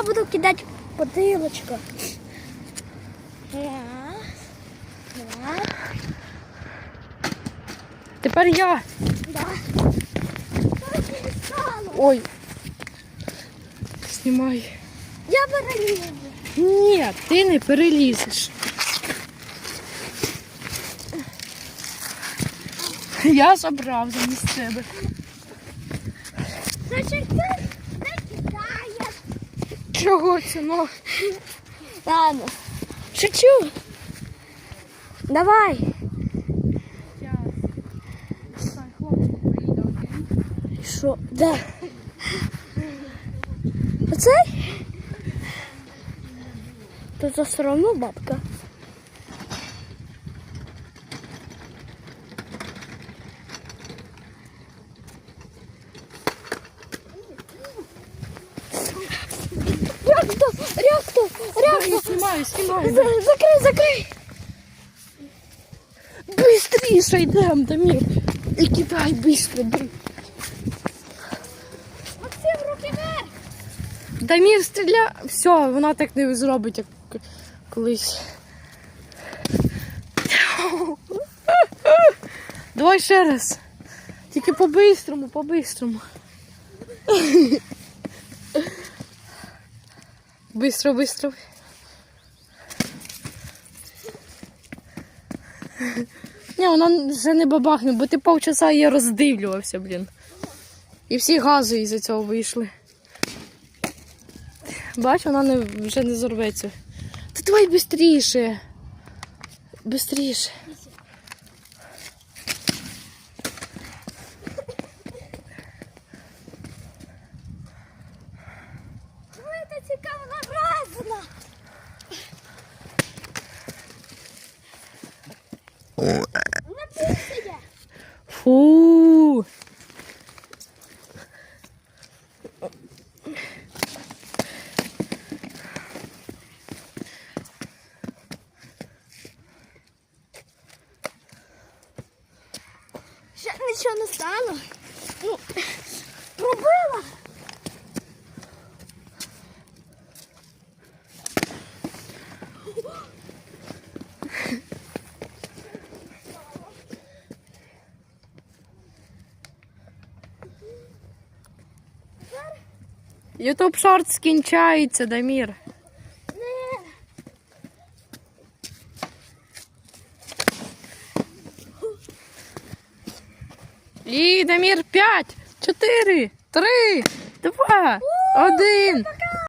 я буду кидати потилочку. Раз, два, Тепер я. да. Ой. Знімай. Я перелізу. Ні, ти не перелізеш. Я забрав замість тебе. Кидаєш. Чого це? Ну? Ладно. Шучу. Давай. Що? Да. Оцей? Тут все одно бабка. Реактор! Реактор! Знімаю, знімаю. За- Закрий, закрий! Бистріше йдемо, Дамір. І кидай быстро, блин. Максим, руки вверх! Дамір стріля. Все, вона так не зробить, як колись. Давай ще раз. Тільки по-бистрому, по-бистрому. Бистро, бистро. Ні, вона вже не бабахне, бо ти полчаса її роздивлювався, блін. І всі гази із-за цього вийшли. Бач, вона не, вже не зорветься. Та давай бистріше. Бистріше. Ну, це цікаво разна. Не бійся! Фу. Ще нічого не стало. Ну, Ютуб шорт скінчається, Дамір. І Дамір 5, 4, 3, 2, 1.